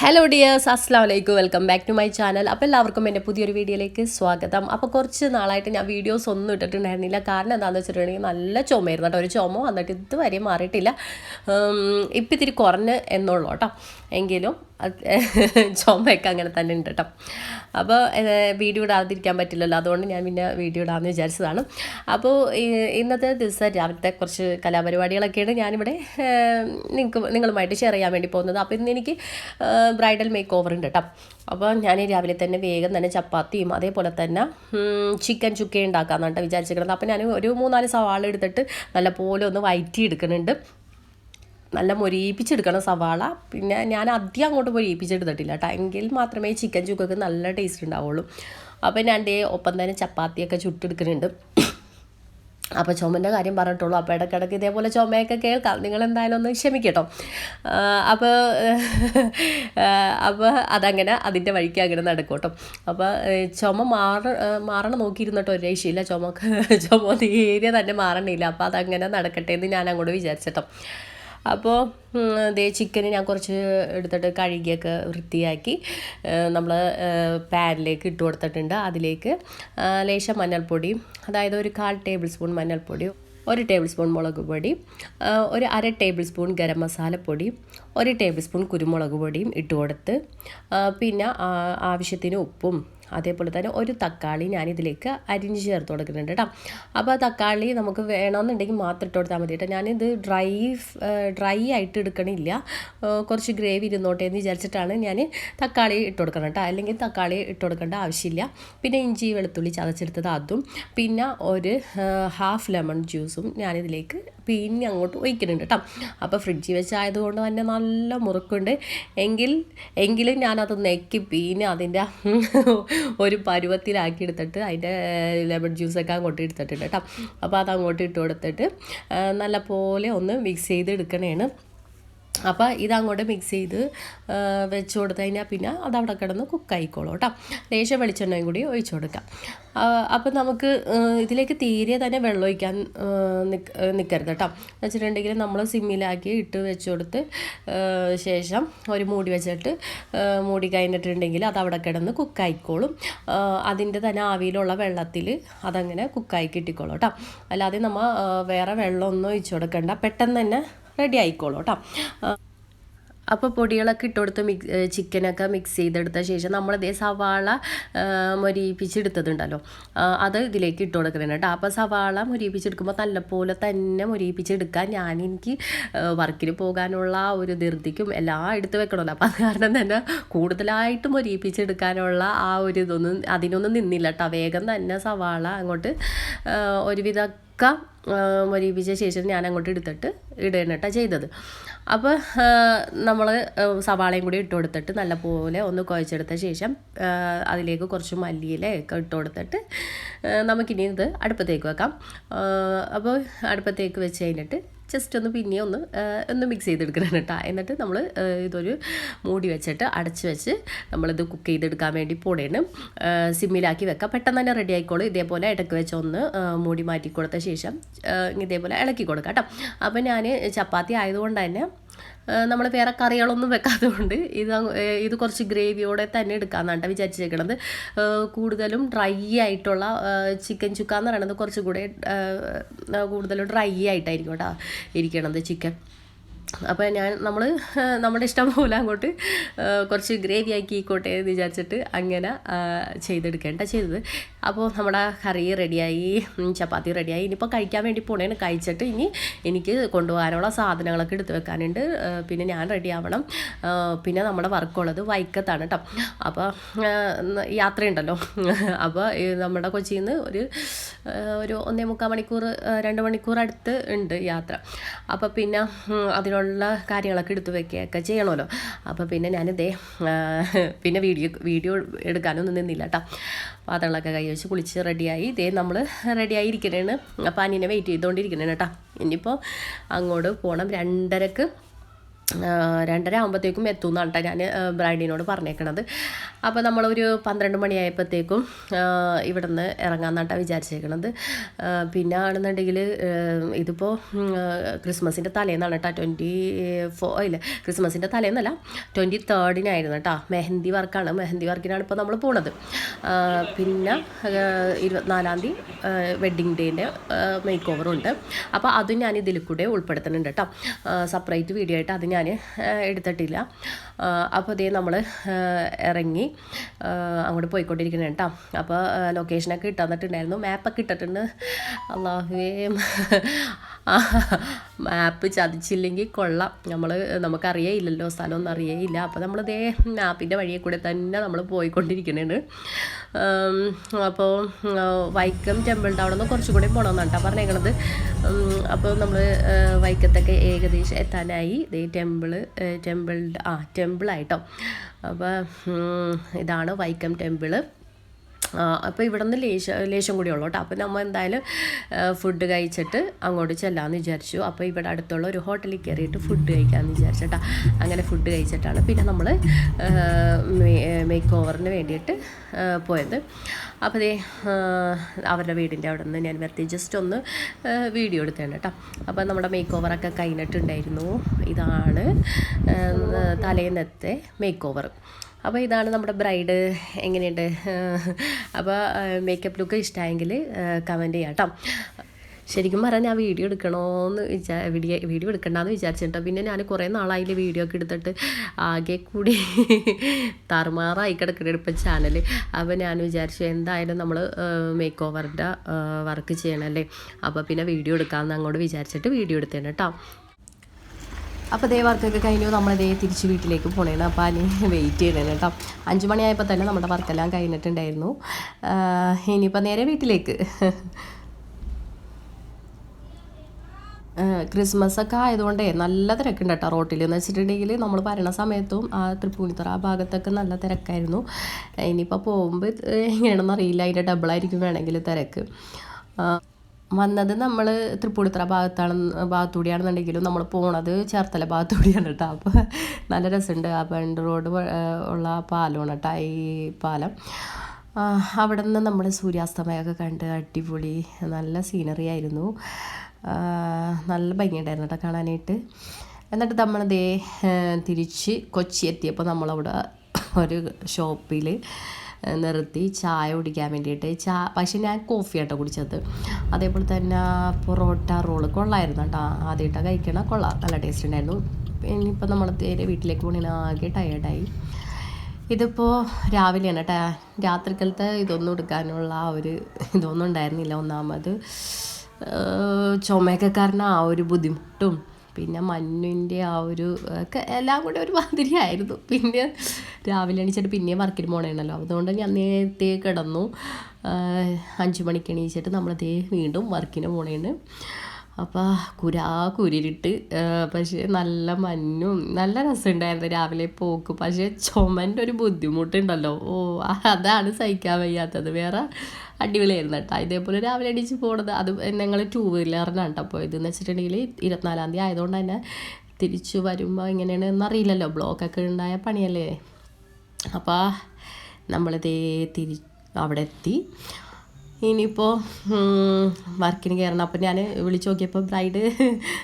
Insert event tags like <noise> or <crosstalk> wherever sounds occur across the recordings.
Hello dears അസ്സാം വലൈക്കും welcome back to my channel അപ്പോൾ എല്ലാവർക്കും എന്റെ പുതിയൊരു വീഡിയോയിലേക്ക് സ്വാഗതം. അപ്പോൾ കുറച്ച് നാളായിട്ട് ഞാൻ വീഡിയോസ് ഒന്നും ഇട്ടിട്ടുണ്ടായിരുന്നില്ല. കാരണം എന്താണെന്ന് വെച്ചിട്ടുണ്ടെങ്കിൽ നല്ല ചുമയായിരുന്നു കേട്ടോ. ഒരു ചുമ വന്നിട്ട് ഇതുവരെ മാറിയിട്ടില്ല. ഇപ്പം ഇത്തിരി കുറഞ്ഞ് എന്നുള്ളൂ കേട്ടോ. എങ്കിലും <laughs> ചുമയൊക്കെ അങ്ങനെ തന്നെ ഉണ്ട് കേട്ടോ. അപ്പോൾ വീഡിയോ ഇടാതിരിക്കാൻ പറ്റില്ലല്ലോ. അതുകൊണ്ട് ഞാൻ പിന്നെ വീഡിയോ ഇടാമെന്ന് വിചാരിച്ചതാണ്. അപ്പോൾ ഇന്നത്തെ ദിവസം രാവിലത്തെ കുറച്ച് കലാപരിപാടികളൊക്കെയാണ് ഞാനിവിടെ നിങ്ങൾക്ക് നിങ്ങളുമായിട്ട് ഷെയർ ചെയ്യാൻ വേണ്ടി പോകുന്നത്. അപ്പോൾ ഇന്ന് എനിക്ക് ബ്രൈഡൽ മേക്ക് ഓവർ ഉണ്ട് കേട്ടോ. അപ്പോൾ ഞാൻ രാവിലെ തന്നെ വേഗം തന്നെ ചപ്പാത്തിയും അതേപോലെ തന്നെ ചിക്കൻ ചുക്ക ഉണ്ടാക്കാമെന്നാണ് വിചാരിച്ചിരിക്കുന്നത്. അപ്പോൾ ഞാൻ ഒരു മൂന്നാൽ സവാള എടുത്തിട്ട് നല്ലപോലെ ഒന്ന് വയറ്റി എടുക്കുന്നുണ്ട് നല്ല മൊരിയിപ്പിച്ചെടുക്കണം സവാള. പിന്നെ ഞാൻ അധികം അങ്ങോട്ട് മൊരിയിപ്പിച്ചെടുത്തിട്ടില്ല കേട്ടോ എങ്കിൽ മാത്രമേ ചിക്കൻ ചുക്കൊക്കെ നല്ല ടേസ്റ്റ് ഉണ്ടാവുള്ളൂ. അപ്പം ഞാൻ ഒപ്പം തന്നെ ചപ്പാത്തിയൊക്കെ ചുട്ടെടുക്കുന്നുണ്ട്. അപ്പോൾ ചുമന്റെ കാര്യം പറഞ്ഞിട്ടുള്ളൂ. അപ്പോൾ ഇടയ്ക്കിടയ്ക്ക് ഇതേപോലെ ചുമയൊക്കെ കേൾക്കാം. നിങ്ങൾ എന്തായാലും ഒന്ന് ക്ഷമിക്കട്ടോ. അപ്പോൾ അപ്പോൾ അതങ്ങനെ അതിന്റെ വഴിക്ക് അങ്ങനെ നടക്കും അപ്പോൾ ചുമ മാറ മാറണം നോക്കിയിരുന്നിട്ടോ ഒരു രക്ഷയില്ല ചുമ ചുമ തീരെ തന്നെ മാറണില്ല. അപ്പോൾ അതങ്ങനെ നടക്കട്ടെ എന്ന് ഞാൻ അങ്ങോട്ട് വിചാരിച്ചിട്ടോ. അപ്പോൾ ദേ ചിക്കന് ഞാൻ കുറച്ച് എടുത്തിട്ട് കഴുകിയൊക്കെ വൃത്തിയാക്കി നമ്മൾ പാനിലേക്ക് ഇട്ട് കൊടുത്തിട്ടുണ്ട്. അതിലേക്ക് ലേശം മഞ്ഞൾപ്പൊടി അതായത് ഒരു കാൽ ടേബിൾ സ്പൂൺ മഞ്ഞൾപ്പൊടി ഒരു ടേബിൾ സ്പൂൺ മുളക് പൊടി ഒരു അര ടേബിൾ സ്പൂൺ ഗരം മസാലപ്പൊടി ഒരു ടേബിൾ സ്പൂൺ കുരുമുളക് പൊടിയും ഇട്ട് കൊടുത്ത് പിന്നെ ആവശ്യത്തിന് ഉപ്പും അതേപോലെ തന്നെ ഒരു തക്കാളി ഞാനിതിലേക്ക് അരിഞ്ഞ് ചേർത്ത് കൊടുക്കുന്നുണ്ട് കേട്ടോ. അപ്പോൾ ആ തക്കാളി നമുക്ക് വേണമെന്നുണ്ടെങ്കിൽ മാത്രം ഇട്ട് കൊടുത്താൽ മതി കേട്ടോ. ഞാനിത് ഡ്രൈ ഡ്രൈ ആയിട്ട് എടുക്കണില്ല. കുറച്ച് ഗ്രേവി ഇരുന്നോട്ടെ എന്ന് വിചാരിച്ചിട്ടാണ് ഞാൻ തക്കാളി ഇട്ട് കൊടുക്കണം കേട്ടോ. അല്ലെങ്കിൽ തക്കാളി ഇട്ട് കൊടുക്കേണ്ട ആവശ്യമില്ല. പിന്നെ ഇഞ്ചി വെളുത്തുള്ളി ചതച്ചെടുത്തത് അതും. പിന്നെ ഒരു ഹാഫ് ലെമൺ ജ്യൂസും ഞാനിതിലേക്ക് പിന്നെ അങ്ങോട്ട് ഒഴിക്കുന്നുണ്ട് കേട്ടോ. അപ്പോൾ ഫ്രിഡ്ജിൽ വെച്ചായതുകൊണ്ട് തന്നെ നല്ല മുറുക്കുണ്ട്. എങ്കിൽ എങ്കിലും ഞാനത് നെക്കി പിന്നെ അതിന്റെ ഒരു പരുവത്തിലാക്കി എടുത്തിട്ട് അതിന്റെ ലെമൺ ജ്യൂസൊക്കെ അങ്ങോട്ട് എടുത്തിട്ടുണ്ട് കേട്ടോ. അപ്പോൾ അത് അങ്ങോട്ട് ഇട്ട് കൊടുത്തിട്ട് നല്ല പോലെ ഒന്ന് മിക്സ് ചെയ്ത് എടുക്കണേണ് അപ്പോൾ ഇതങ്ങോട്ട് മിക്സ് ചെയ്ത് വെച്ച് കൊടുത്തു കഴിഞ്ഞാൽ പിന്നെ അത് അവിടെ കിടന്ന് കുക്കായിക്കോളും കേട്ടോ. ലേശം വെളിച്ചെണ്ണയും കൂടി ഒഴിച്ചു കൊടുക്കാം. അപ്പോൾ നമുക്ക് ഇതിലേക്ക് തീരെ തന്നെ വെള്ളം ഒഴിക്കാൻ നിൽക്കരുത് കേട്ടോ. വെച്ചിട്ടുണ്ടെങ്കിൽ നമ്മൾ സിമ്മിലാക്കി ഇട്ട് വെച്ച് കൊടുത്ത് ശേഷം ഒരു മൂടി വെച്ചിട്ട് മൂടി കഴിഞ്ഞിട്ടുണ്ടെങ്കിൽ അത് അവിടെ കിടന്ന് കുക്കായിക്കോളും അതിന്റെ തന്നെ ആവിയിലുള്ള വെള്ളത്തിൽ അതങ്ങനെ കുക്കായി കിട്ടിക്കോളും കേട്ടോ. അല്ലാതെ നമ്മൾ വേറെ വെള്ളമൊന്നും ഒഴിച്ചു കൊടുക്കണ്ട. പെട്ടെന്ന് തന്നെ റെഡി ആയിക്കോളൂ കേട്ടോ അപ്പോൾ പൊടികളൊക്കെ ഇട്ടുകൊടുത്ത് മിക് ചിക്കനൊക്കെ മിക്സ് ചെയ്തെടുത്ത ശേഷം നമ്മളിതേ സവാള ആ, അത് ഇതിലേക്ക് ഇട്ട് കൊടുക്കുന്നുണ്ട് കേട്ടോ അപ്പോൾ സവാള മൊരിയിപ്പിച്ചെടുക്കുമ്പോൾ നല്ലപോലെ തന്നെ മൊരിയിപ്പിച്ചെടുക്കാൻ ഞാൻ എനിക്ക് വർക്കിന് പോകാനുള്ള ഒരു ധൃതിക്കും എല്ലാം എടുത്ത് വെക്കണമല്ലോ അപ്പോൾ അത് കാരണം തന്നെ കൂടുതലായിട്ട് മൊരിയിപ്പിച്ചെടുക്കാനുള്ള ആ ഒരു ഇതൊന്നും അതിനൊന്നും നിന്നില്ല കേട്ടോ വേഗം തന്നെ സവാള അങ്ങോട്ട് ഒരുവിധമൊക്കെ മൊരിയിപ്പിച്ച ശേഷം ഞാൻ അങ്ങോട്ട് എടുത്തിട്ട് ഇടേണ്ടിട്ടാണ് ചെയ്തത്. അപ്പോൾ നമ്മൾ സവാളയും കൂടി ഇട്ട് കൊടുത്തിട്ട് നല്ലപോലെ ഒന്ന് കുഴച്ചെടുത്ത ശേഷം അതിലേക്ക് കുറച്ച് മല്ലിയിലൊക്കെ ഇട്ട് കൊടുത്തിട്ട് നമുക്കിനി ഇത് അടുപ്പത്തേക്ക് വെക്കാം. അപ്പോൾ അടുപ്പത്തേക്ക് വെച്ച് കഴിഞ്ഞിട്ട് ജസ്റ്റ് ഒന്ന് പിന്നെ ഒന്ന് ഒന്ന് മിക്സ് ചെയ്തെടുക്കണം കേട്ടോ. എന്നിട്ട് നമ്മൾ ഇതൊരു മൂടി വെച്ചിട്ട് അടച്ച് വെച്ച് നമ്മളിത് കുക്ക് ചെയ്തെടുക്കാൻ വേണ്ടി പോടേണ് സിമ്മിലാക്കി വെക്കാം. പെട്ടെന്ന് തന്നെ റെഡി ആയിക്കോളും. ഇതേപോലെ ഇടയ്ക്ക് വെച്ച് ഒന്ന് മൂടി മാറ്റി കൊടുത്ത ശേഷം ഇതേപോലെ ഇളക്കി കൊടുക്കാം കേട്ടോ. അപ്പോൾ ഞാൻ ചപ്പാത്തി ആയതുകൊണ്ട് തന്നെ നമ്മൾ വേറെ കറികളൊന്നും വെക്കാത്തതുകൊണ്ട് ഇത് ഇത് കുറച്ച് ഗ്രേവിയോടെ തന്നെ എടുക്കാമെന്നാണ് കേട്ടോ വിചാരിച്ചേക്കണത് കൂടുതലും ഡ്രൈ ആയിട്ടുള്ള ചിക്കൻ ചുക്ക എന്ന് പറയുന്നത് കുറച്ചും കൂടെ കൂടുതലും ഡ്രൈ ആയിട്ടായിരിക്കും കേട്ടോ ഇരിക്കണത് ചിക്കൻ. അപ്പോൾ ഞാൻ നമ്മൾ നമ്മുടെ ഇഷ്ടം പോലെ അങ്ങോട്ട് കുറച്ച് ഗ്രേവി ആക്കി ഇക്കോട്ടെ എന്ന് വിചാരിച്ചിട്ട് അങ്ങനെ ചെയ്തെടുക്കേണ്ട ചെയ്തത്. അപ്പോൾ നമ്മുടെ കറി റെഡിയായി ചപ്പാത്തി റെഡിയായി. ഇനിയിപ്പോൾ കഴിക്കാൻ വേണ്ടി പോണേന് കഴിച്ചിട്ട് ഇനി എനിക്ക് കൊണ്ടുപോകാനുള്ള സാധനങ്ങളൊക്കെ എടുത്ത് വെക്കാനുണ്ട്. പിന്നെ ഞാൻ റെഡി ആവണം. പിന്നെ നമ്മുടെ വർക്കുള്ളത് വൈക്കത്താണ് കേട്ടോ അപ്പോൾ യാത്രയുണ്ടല്ലോ. <laughs> അപ്പോൾ നമ്മുടെ കൊച്ചിയിൽ നിന്ന് ഒരു ഒരു ഒന്നേ മുക്കാൽ മണിക്കൂർ രണ്ട് മണിക്കൂർ അടുത്ത് ഉണ്ട് യാത്ര. അപ്പോൾ പിന്നെ അതിനുള്ള കാര്യങ്ങളൊക്കെ എടുത്തു വെക്കുകയൊക്കെ ചെയ്യണമല്ലോ. അപ്പോൾ പിന്നെ ഞാനിതേ പിന്നെ വീഡിയോ വീഡിയോ എടുക്കാനൊന്നും നിന്നില്ല കേട്ടോ പാത്രങ്ങളൊക്കെ കൈ വെച്ച് കുളിച്ച് റെഡിയായി. ഇതേ നമ്മൾ റെഡിയായി ഇരിക്കണേണ് അപ്പോൾ അനിയനെ വെയിറ്റ് ചെയ്തുകൊണ്ടിരിക്കണേണ് കേട്ടോ ഇനിയിപ്പോൾ അങ്ങോട്ട് പോകണം രണ്ടരക്ക് രണ്ടര ആകുമ്പോഴത്തേക്കും എത്തും എന്നാണ് ഞാൻ ബ്രൈഡിനോട് പറഞ്ഞേക്കണത്. അപ്പോൾ നമ്മളൊരു പന്ത്രണ്ട് മണിയായപ്പോഴത്തേക്കും ഇവിടെ നിന്ന് ഇറങ്ങാമെന്നാട്ടാണ് വിചാരിച്ചേക്കണത്. പിന്നെ ആണെന്നുണ്ടെങ്കിൽ ഇതിപ്പോൾ ക്രിസ്മസിന്റെ തലേന്നാണ് കേട്ടോ ട്വന്റി ഫോ ഇല്ല ക്രിസ്മസിന്റെ തലേന്നല്ല ട്വന്റി തേർഡിനായിരുന്നു കേട്ടോ മെഹന്തി വർക്കാണ്. മെഹന്തി വർക്കിനാണ് ഇപ്പോൾ നമ്മൾ പോണത്. പിന്നെ ഇരുപത്തിനാലാം തീയതി വെഡ്ഡിങ് ഡേന്റെ മേക്ക് ഓവറുണ്ട് അപ്പോൾ അതും ഞാൻ ഇതിൽ കൂടെ ഉൾപ്പെടുത്തുന്നുണ്ട് കേട്ടോ സെപ്പറേറ്റ് വീഡിയോ ആയിട്ട് അത് ഞാൻ എടുത്തിട്ടില്ല. അപ്പോൾ ഇതേ നമ്മൾ ഇറങ്ങി അങ്ങോട്ട് പോയിക്കൊണ്ടിരിക്കുന്നത് കേട്ടോ അപ്പോൾ ലൊക്കേഷനൊക്കെ ഇട്ടന്നിട്ടുണ്ടായിരുന്നു. മാപ്പൊക്കെ ഇട്ടിട്ടുണ്ട്. അള്ളാഹുവേ മാപ്പ് ചതിച്ചില്ലെങ്കിൽ കൊള്ളാം. നമ്മൾ നമുക്കറിയേയില്ലല്ലോ. സ്ഥലമൊന്നും അറിയേയില്ല. അപ്പോൾ നമ്മൾ ഇതേ മാപ്പിന്റെ വഴിയെ കൂടെ തന്നെ നമ്മൾ പോയിക്കൊണ്ടിരിക്കുന്നുണ്ട് അപ്പോൾ വൈക്കം ടെമ്പിളിന്റെ അവിടെ നിന്ന് കുറച്ചും കൂടി പോകണമെന്നാണ് കേട്ടോ പറഞ്ഞേക്കണത്. അപ്പോൾ നമ്മൾ വൈക്കത്തൊക്കെ ഏകദേശം എത്താനായി. ഇതേ ടെമ്പിൾ ടെമ്പിളിന്റെ ആ ടെമ്പിളായിട്ടോ അപ്പോൾ ഇതാണ് വൈക്കം ടെമ്പിൾ അപ്പോൾ ഇവിടെ നിന്ന് ലേശം ലേശം കൂടി ഉള്ളൂ കേട്ടോ. അപ്പോൾ നമ്മൾ എന്തായാലും ഫുഡ് കഴിച്ചിട്ട് അങ്ങോട്ട് ചെല്ലാമെന്ന് വിചാരിച്ചു. അപ്പോൾ ഇവിടെ അടുത്തുള്ള ഒരു ഹോട്ടലിൽ കയറിയിട്ട് ഫുഡ് കഴിക്കാമെന്ന് വിചാരിച്ചിട്ടാ അങ്ങനെ ഫുഡ് കഴിച്ചിട്ടാണ് പിന്നെ നമ്മൾ മേക്ക് ഓവറിന് വേണ്ടിയിട്ട് പോയത്. അപ്പോൾ ദേ അവരുടെ വീടിന്റെ അവിടെ നിന്ന് ഞാൻ വെറുതെ ജസ്റ്റ് ഒന്ന് വീഡിയോ എടുത്തേണ് കേട്ടോ. അപ്പോൾ നമ്മുടെ മേക്ക് ഓവറൊക്കെ കഴിഞ്ഞിട്ടുണ്ടായിരുന്നു. ഇതാണ് തലേന്നത്തെ മേക്ക് ഓവർ അപ്പോൾ ഇതാണ് നമ്മുടെ ബ്രൈഡ് എങ്ങനെയുണ്ട്? അപ്പോൾ മേക്കപ്പ് ലുക്ക് ഇഷ്ടമായെങ്കിൽ കമന്റ് ചെയ്യാം കേട്ടോ ശരിക്കും പറഞ്ഞാൽ ഞാൻ വീഡിയോ എടുക്കണമെന്ന് വിചാ വീഡിയോ വീഡിയോ എടുക്കണ്ടെന്ന് വിചാരിച്ചിട്ടോ പിന്നെ ഞാൻ കുറേ നാളായില്ലേ വീഡിയോ ഒക്കെ എടുത്തിട്ട്. ആകെ കൂടി താറുമാറായി കിടക്കണം ഇപ്പം ചാനൽ അപ്പോൾ ഞാൻ വിചാരിച്ചു എന്തായാലും നമ്മൾ മേക്ക് ഓവറിന്റെ വർക്ക് ചെയ്യണമല്ലേ അപ്പോൾ പിന്നെ വീഡിയോ എടുക്കാമെന്ന് അങ്ങോട്ട് വിചാരിച്ചിട്ട് വീഡിയോ എടുത്തേനെ കേട്ടോ അപ്പോൾ ദേ വർക്കൊക്കെ കഴിഞ്ഞു. നമ്മളിതേ തിരിച്ച് വീട്ടിലേക്ക് പോണേണ് അപ്പോൾ അതിന് വെയിറ്റ് ചെയ്യണേണ് കേട്ടോ. അഞ്ച് മണിയായപ്പോൾ തന്നെ നമ്മുടെ വർക്കെല്ലാം കഴിഞ്ഞിട്ടുണ്ടായിരുന്നു. ഇനിയിപ്പോൾ നേരെ വീട്ടിലേക്ക്. ക്രിസ്മസ് ഒക്കെ ആയതുകൊണ്ടേ നല്ല തിരക്കുണ്ട് കേട്ടോ റോട്ടിൽ എന്ന് വെച്ചിട്ടുണ്ടെങ്കിൽ നമ്മൾ വരണ സമയത്തും ആ തൃപ്പൂണിത്തറ ആ ഭാഗത്തൊക്കെ നല്ല തിരക്കായിരുന്നു. ഇനിയിപ്പോൾ പോകുമ്പോൾ എങ്ങനെയാണെന്ന് അറിയില്ല. അതിന്റെ ഡബിളായിരിക്കും വേണമെങ്കിൽ തിരക്ക്. വന്നത് നമ്മൾ തൃപ്പൂണിത്തറ ഭാഗത്താണ് ഭാഗത്തൂടിയാണെന്നുണ്ടെങ്കിലും നമ്മൾ പോണത് ചേർത്തല ഭാഗത്തൂടിയാണ് കേട്ടോ അപ്പോൾ നല്ല രസമുണ്ട് ആ പണ്ട് റോഡ് ഉള്ള പാലമാണ് കേട്ടോ ഈ പാലം. അവിടെ നിന്ന് നമ്മൾ സൂര്യാസ്തമയമൊക്കെ കണ്ട് അടിപൊളി നല്ല സീനറി ആയിരുന്നു. നല്ല ഭംഗിയുണ്ടായിരുന്നു കേട്ടോ കാണാനായിട്ട്. എന്നിട്ട് നമ്മളതേ തിരിച്ച് കൊച്ചി എത്തിയപ്പോൾ നമ്മളവിടെ ഒരു ഷോപ്പിൽ നിർത്തി ചായ കുടിക്കാൻ വേണ്ടിയിട്ട്. ചാ പക്ഷേ ഞാൻ കോഫി ആട്ടോ കുടിച്ചത്. അതേപോലെ തന്നെ പൊറോട്ട റോൾ കൊള്ളായിരുന്നു കേട്ടോ. ആദ്യമായിട്ടാണ് കഴിക്കണ കൊള്ളാം. നല്ല ടേസ്റ്റ് ഉണ്ടായിരുന്നു. ഇനിയിപ്പോൾ നമ്മൾ നേരെ വീട്ടിലേക്ക് പോകണേ ആകെ ടയേർഡായി ഇതിപ്പോൾ രാവിലെയാണ് കേട്ടോ രാത്രിക്കലത്തെ ഇതൊന്നും എടുക്കാനുള്ള ആ ഒരു ഇതൊന്നും ഉണ്ടായിരുന്നില്ല. ഒന്നാമത് ചുമയൊക്കെ കാരണം ആ ഒരു ബുദ്ധിമുട്ടും പിന്നെ മഞ്ഞിന്റെ ആ ഒരു ഒക്കെ എല്ലാം കൂടെ ഒരു മാതിരി ആയിരുന്നു പിന്നെ രാവിലെ എണീച്ചിട്ട് പിന്നെയും വർക്കിന് പോകണമല്ലോ അതുകൊണ്ട് ഞാൻ നേരത്തെ കിടന്നു. അഞ്ച് മണിക്ക് എണീച്ചിട്ട് നമ്മളതേ വീണ്ടും വർക്കിന് പോണേണ്. അപ്പോൾ കുരാ കുരിട്ട് പക്ഷേ നല്ല മഞ്ഞും നല്ല രസമുണ്ടായിരുന്നു രാവിലെ പോക്ക്. പക്ഷേ ചുമന്റെ ഒരു ബുദ്ധിമുട്ടുണ്ടല്ലോ. ഓ അതാണ് സഹിക്കാൻ വയ്യാത്തത്. വേറെ അടിപൊളിയായിരുന്നു കേട്ടോ. ഇതേപോലെ രാവിലെ അടിച്ച് പോണത് അത് ഞങ്ങൾ ടൂ വീലറിനാണ് കേട്ടോ പോയത് എന്ന് വെച്ചിട്ടുണ്ടെങ്കിൽ ഇരുപത്തിനാലാം തീയതി ആയതുകൊണ്ട് തന്നെ തിരിച്ചു വരുമ്പോൾ എങ്ങനെയാണ് എന്നറിയില്ലല്ലോ. ബ്ലോക്കൊക്കെ ഉണ്ടായ പണിയല്ലേ. അപ്പോൾ നമ്മളിതേ തിരി അവിടെ എത്തി. ഇനിയിപ്പോൾ വർക്കിന് കയറണം അപ്പോൾ ഞാൻ വിളിച്ച് നോക്കിയപ്പോൾ ബ്രൈഡ്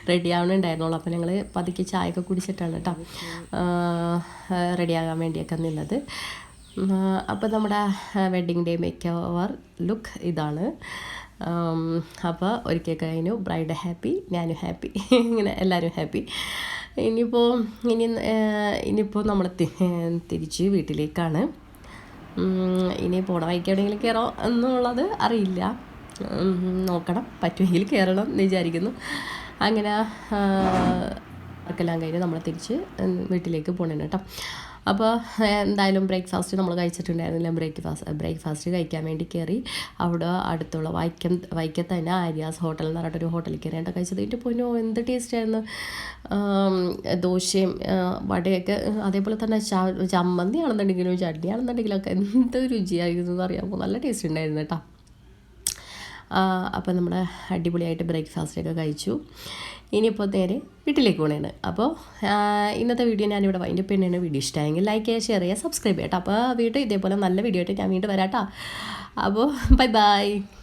റെഡി ആവണുണ്ടായിരുന്നുള്ളൂ. അപ്പോൾ ഞങ്ങൾ പതുക്കെ ചായയൊക്കെ കുടിച്ചിട്ടാണ് കേട്ടോ റെഡിയാകാൻ വേണ്ടിയൊക്കെ നിന്നത്. അപ്പോൾ നമ്മുടെ wedding day makeover look ഇതാണ്. അപ്പോൾ ഒരിക്കൽ കഴിഞ്ഞു. ബ്രൈഡ് ഹാപ്പി ഞാനും ഹാപ്പി ഇങ്ങനെ എല്ലാവരും ഹാപ്പി ഇനിയിപ്പോൾ ഇനി ഇനിയിപ്പോൾ നമ്മൾ തിരിച്ച് വീട്ടിലേക്കാണ്. ഇനി പോണ വഴിക്ക് എവിടെയെങ്കിലും കയറോ എന്നുള്ളത് അറിയില്ല. നോക്കണം. പറ്റുമെങ്കിൽ കയറണം എന്ന് വിചാരിക്കുന്നു. അങ്ങനെ വർക്കെല്ലാം കഴിഞ്ഞ് നമ്മൾ തിരിച്ച് വീട്ടിലേക്ക് പോകണം കേട്ടോ. അപ്പോൾ എന്തായാലും ബ്രേക്ക്ഫാസ്റ്റ് നമ്മൾ കഴിച്ചിട്ടുണ്ടായിരുന്നില്ല. ബ്രേക്ക്ഫാസ്റ്റ് ബ്രേക്ക്ഫാസ്റ്റ് കഴിക്കാൻ വേണ്ടി കയറി അവിടെ അടുത്തുള്ള വൈക്കം വൈക്കത്ത് തന്നെ ആര്യാസ് ഹോട്ടൽ എന്ന് പറഞ്ഞിട്ടൊരു ഹോട്ടലിൽ കയറിയിട്ട് കഴിച്ചത്. എന്റെ പൊന്നോ എന്ത് ടേസ്റ്റ് ആയിരുന്നു? ദോശയും വടയൊക്കെ അതേപോലെ തന്നെ ചമ്മന്തി ആണെന്നുണ്ടെങ്കിലും ചട്നി ആണെന്നുണ്ടെങ്കിലും ഒക്കെ എന്ത് രുചിയായിരുന്നു എന്ന് അറിയാമോ? നല്ല ടേസ്റ്റ് ഉണ്ടായിരുന്നു കേട്ടോ. അപ്പോൾ നമ്മൾ അടിപൊളിയായിട്ട് ബ്രേക്ക്ഫാസ്റ്റൊക്കെ കഴിച്ചു. ഇനിയിപ്പോൾ നേരെ വീട്ടിലേക്ക് പോകണേണ് അപ്പോൾ ഇന്നത്തെ വീഡിയോ ഞാനിവിടെ വൈൻഡ് അപ്പ് വീഡിയോ ഇഷ്ടമായെങ്കിൽ ലൈക്ക് ചെയ്യുക ഷെയർ ചെയ്യുക സബ്സ്ക്രൈബ് ചെയ്യട്ടോ അപ്പോൾ വീണ്ടും ഇതേപോലെ നല്ല വീഡിയോ ആയിട്ട് ഞാൻ വീണ്ടും വരാം കേട്ടോ. അപ്പോൾ ബൈ ബൈ